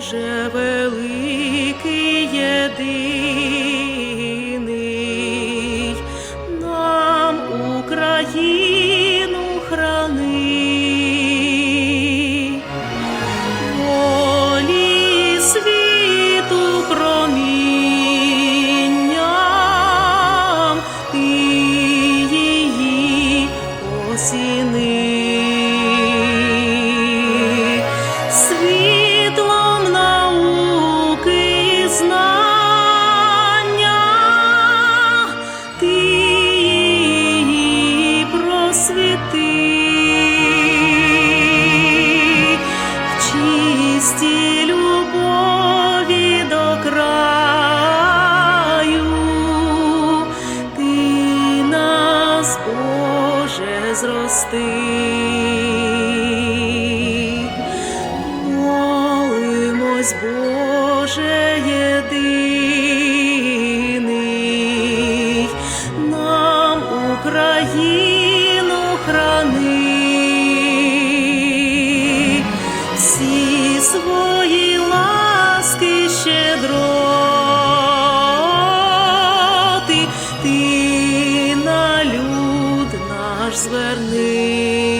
Боже великий любові до краю, нас, Боже, зрости. Молимось, Боже єдиний, нам Україну храни, наш зверни.